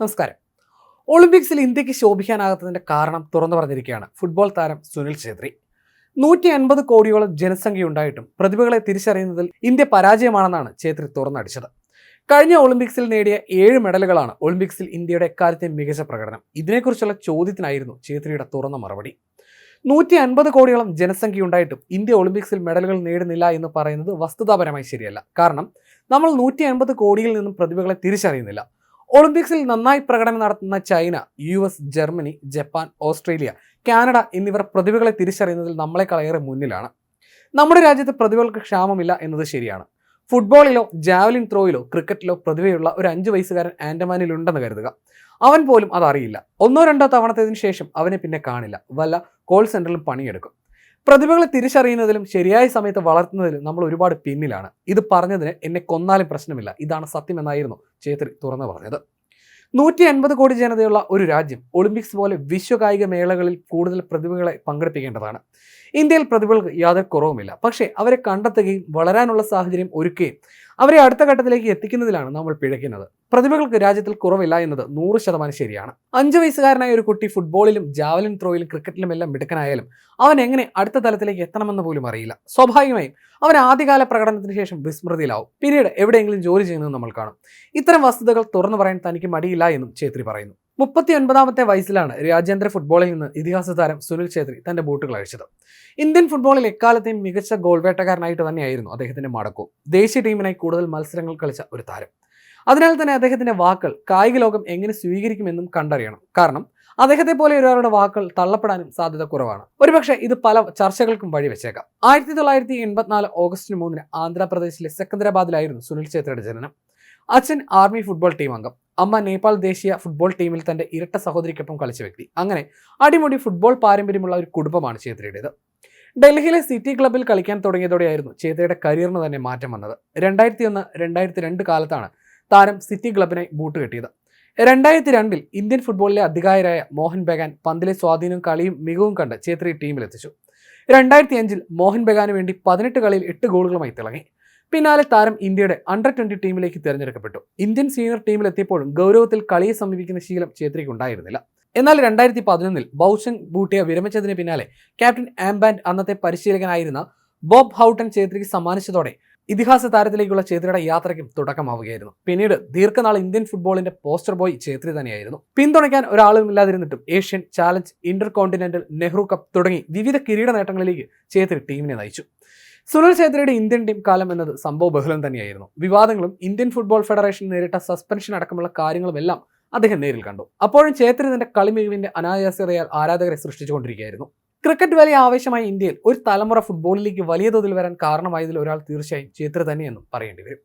നമസ്കാരം. ഒളിമ്പിക്സിൽ ഇന്ത്യയ്ക്ക് ശോഭിക്കാനാകാത്തതിന്റെ കാരണം തുറന്നു പറഞ്ഞിരിക്കുകയാണ് ഫുട്ബോൾ താരം സുനിൽ ഛേത്രി. നൂറ്റി അൻപത് കോടിയോളം ജനസംഖ്യ ഉണ്ടായിട്ടും പ്രതിഭകളെ തിരിച്ചറിയുന്നതിൽ ഇന്ത്യ പരാജയമാണെന്നാണ് ഛേത്രി തുറന്നടിച്ചത്. കഴിഞ്ഞ ഒളിമ്പിക്സിൽ നേടിയ ഏഴ് മെഡലുകളാണ് ഒളിമ്പിക്സിൽ ഇന്ത്യയുടെ എക്കാലത്തെ മികച്ച പ്രകടനം. ഇതിനെക്കുറിച്ചുള്ള ചോദ്യത്തിനായിരുന്നു ഛേത്രിയുടെ തുറന്ന മറുപടി. നൂറ്റി അൻപത് കോടിയോളം ജനസംഖ്യ ഉണ്ടായിട്ടും ഇന്ത്യ ഒളിമ്പിക്സിൽ മെഡലുകൾ നേടുന്നില്ല എന്ന് പറയുന്നത് വസ്തുതാപരമായി ശരിയല്ല. കാരണം നമ്മൾ നൂറ്റി അൻപത് കോടിയിൽ നിന്നും പ്രതിഭകളെ തിരിച്ചറിയുന്നില്ല. ഒളിമ്പിക്സിൽ നന്നായി പ്രകടനം നടത്തുന്ന China U S Germany Japan Australia Canada എന്നിവർ പ്രതിഭകളെ തിരിച്ചറിയുന്നതിൽ നമ്മളെക്കാളേറെ മുന്നിലാണ്. നമ്മുടെ രാജ്യത്ത് പ്രതിഭകൾക്ക് ക്ഷാമമില്ല എന്നത് ശരിയാണ്. ഫുട്ബോളിലോ ജാവലിൻ ത്രോയിലോ ക്രിക്കറ്റിലോ പ്രതിഭയുള്ള ഒരു അഞ്ച് വയസ്സുകാരൻ ആൻഡമാനിൽ ഉണ്ടെന്ന് കരുതുക. അവൻ പോലും അതറിയില്ല. ഒന്നോ രണ്ടോ തവണത്തേതിനു ശേഷം അവനെ പിന്നെ കാണില്ല. വല്ല കോൾ സെന്ററിലും പണിയെടുക്കും. പ്രതിഭകളെ തിരിച്ചറിയുന്നതിലും ശരിയായ സമയത്ത് വളർത്തുന്നതിലും നമ്മൾ ഒരുപാട് പിന്നിലാണ്. ഇത് പറഞ്ഞതിന് എന്നെ കൊന്നാലും പ്രശ്നമില്ല. ഇതാണ് സത്യം എന്നായിരുന്നു ചേത്രി തുറന്നു പറഞ്ഞത്. നൂറ്റി അൻപത് കോടി ജനതയുള്ള ഒരു രാജ്യം ഒളിമ്പിക്സ് പോലെ വിശ്വകായിക മേളകളിൽ കൂടുതൽ പ്രതിഭകളെ പങ്കെടുപ്പിക്കേണ്ടതാണ്. ഇന്ത്യയിൽ പ്രതിഭകൾക്ക് യാതൊരു കുറവുമില്ല. പക്ഷേ അവരെ കണ്ടെത്തുകയും വളരാനുള്ള സാഹചര്യം ഒരുക്കുകയും അവരെ അടുത്ത ഘട്ടത്തിലേക്ക് എത്തിക്കുന്നതിലാണ് നമ്മൾ പിഴയ്ക്കുന്നത്. പ്രതിഭകൾക്ക് രാജ്യത്തിൽ കുറവില്ല എന്നത് നൂറ് ശതമാനം ശരിയാണ്. അഞ്ചു വയസ്സുകാരനായ ഒരു കുട്ടി ഫുട്ബോളിലും ജാവലിൻ ത്രോയിലും ക്രിക്കറ്റിലും എല്ലാം മിടുക്കനായാലും അവൻ എങ്ങനെ അടുത്ത തലത്തിലേക്ക് എത്തണമെന്ന് പോലും അറിയില്ല. സ്വാഭാവികമായും അവൻ ആദ്യകാല പ്രകടനത്തിന് ശേഷം വിസ്മൃതിയിലാവും. പിന്നീട് എവിടെയെങ്കിലും ജോലി ചെയ്യുന്നത് നമ്മൾ കാണും. ഇത്തരം വസ്തുതകൾ തുറന്നു പറയാൻ തനിക്ക് മടിയില്ല എന്നും ഛേത്രി പറയുന്നു. മുപ്പത്തി ഒൻപതാമത്തെ വയസ്സിലാണ് രാജ്യാന്തര ഫുട്ബോളിൽ നിന്ന് ഇതിഹാസ താരം സുനിൽ ഛേത്രി തന്റെ ബൂട്ടുകൾ അഴിച്ചത്. ഇന്ത്യൻ ഫുട്ബോളിൽ എക്കാലത്തെയും മികച്ച ഗോൾ വേട്ടക്കാരനായിട്ട് തന്നെയായിരുന്നു അദ്ദേഹത്തിന്റെ മടക്കവും ദേശീയ ടീമിനായി കൂടുതൽ മത്സരങ്ങൾ കളിച്ച ഒരു താരം. അതിനാൽ തന്നെ അദ്ദേഹത്തിന്റെ വാക്കുകൾ കായിക ലോകം എങ്ങനെ സ്വീകരിക്കുമെന്നും കണ്ടറിയണം. കാരണം അദ്ദേഹത്തെ പോലെ ഒരാളുടെ വാക്കുകൾ തള്ളപ്പെടാനും സാധ്യത കുറവാണ്. ഒരുപക്ഷെ ഇത് പല ചർച്ചകൾക്കും വഴിവെച്ചേക്കാം ആയിരത്തി തൊള്ളായിരത്തി എൺപത്തിനാല് ഓഗസ്റ്റ് മൂന്നിന് ആന്ധ്രാപ്രദേശിലെ സെക്കന്ദരാബാദിലായിരുന്നു സുനിൽ ഛേത്രിയുടെ ജനനം. അച്ഛൻ ആർമി ഫുട്ബോൾ ടീം അംഗം. അമ്മ നേപ്പാൾ ദേശീയ ഫുട്ബോൾ ടീമിൽ തന്റെ ഇരട്ട സഹോദരിക്കൊപ്പം കളിച്ച വ്യക്തി. അങ്ങനെ അടിമുടി ഫുട്ബോൾ പാരമ്പര്യമുള്ള ഒരു കുടുംബമാണ് ചേത്രയുടേത്. ഡൽഹിയിലെ സിറ്റി ക്ലബിൽ കളിക്കാൻ തുടങ്ങിയതോടെയായിരുന്നു ചേത്രയുടെ കരിയറിന് തന്നെ മാറ്റം വന്നത്. രണ്ടായിരത്തി ഒന്ന് രണ്ടായിരത്തി രണ്ട് കാലത്താണ് താരം സിറ്റി ക്ലബിനായി ബൂട്ട് കെട്ടിയത്. രണ്ടായിരത്തി രണ്ടിൽ ഇന്ത്യൻ ഫുട്ബോളിലെ അധികായരായ മോഹൻ ബഗാൻ പന്തിലെ സ്വാധീനവും കളിയും മികവും കണ്ട് ചേത്രി ടീമിലെത്തിച്ചു. രണ്ടായിരത്തി അഞ്ചിൽ മോഹൻ ബഗാന് വേണ്ടി പതിനെട്ട് കളിയിൽ എട്ട് ഗോളുകളുമായി തിളങ്ങി. പിന്നാലെ താരം ഇന്ത്യയുടെ അണ്ടർ ട്വന്റി ടീമിലേക്ക് തിരഞ്ഞെടുക്കപ്പെട്ടു. ഇന്ത്യൻ സീനിയർ ടീമിൽ എത്തിയപ്പോഴും ഗൗരവത്തിൽ കളിയെ സമീപിക്കുന്ന ശീലം ഛേത്രിക്ക് ഉണ്ടായിരുന്നില്ല. എന്നാൽ രണ്ടായിരത്തി പതിനൊന്നിൽ ബൗഷൻ ബൂട്ടിയ വിരമിച്ചതിന് പിന്നാലെ ക്യാപ്റ്റൻ ആംബാൻഡ് അന്നത്തെ പരിശീലകനായിരുന്ന ബോബ് ഹൗട്ടൻ ഛേത്രിക്ക് സമ്മാനിച്ചതോടെ ഇതിഹാസ താരത്തിലേക്കുള്ള ഛേത്രിയുടെ യാത്രയ്ക്കും തുടക്കമാവുകയായിരുന്നു. പിന്നീട് ദീർഘനാൾ ഇന്ത്യൻ ഫുട്ബോളിന്റെ പോസ്റ്റർ ബോയ് ചേത്രി തന്നെയായിരുന്നു. പിന്തുണയ്ക്കാൻ ഒരാളും ഇല്ലാതിരുന്നിട്ടും Asian challenge intercontinental Nehru cup തുടങ്ങി വിവിധ കിരീട നേട്ടങ്ങളിലേക്ക് ചേത്രി ടീമിനെ നയിച്ചു. സുനിൽ ഛേത്രിയുടെ ഇന്ത്യൻ ടീം കാലം എന്നത് സംഭവ ബഹുലം തന്നെയായിരുന്നു. വിവാദങ്ങളും ഇന്ത്യൻ ഫുട്ബോൾ ഫെഡറേഷൻ നേരിട്ട സസ്പെൻഷൻ അടക്കമുള്ള കാര്യങ്ങളുമെല്ലാം അദ്ദേഹം നേരിൽ കണ്ടു. അപ്പോഴും ഛേത്രി തന്റെ കളിമികവിന്റെ അനായാസതയാൽ ആരാധകരെ സൃഷ്ടിച്ചുകൊണ്ടിരിക്കുകയായിരുന്നു. ക്രിക്കറ്റ് വലിയ ആവശ്യമായി ഇന്ത്യയിൽ ഒരു തലമുറ ഫുട്ബോളിലേക്ക് വലിയ തോതിൽ വരാൻ കാരണമായതിൽ ഒരാൾ തീർച്ചയായും ചേത്ര തന്നെയെന്നും പറയേണ്ടി വരും.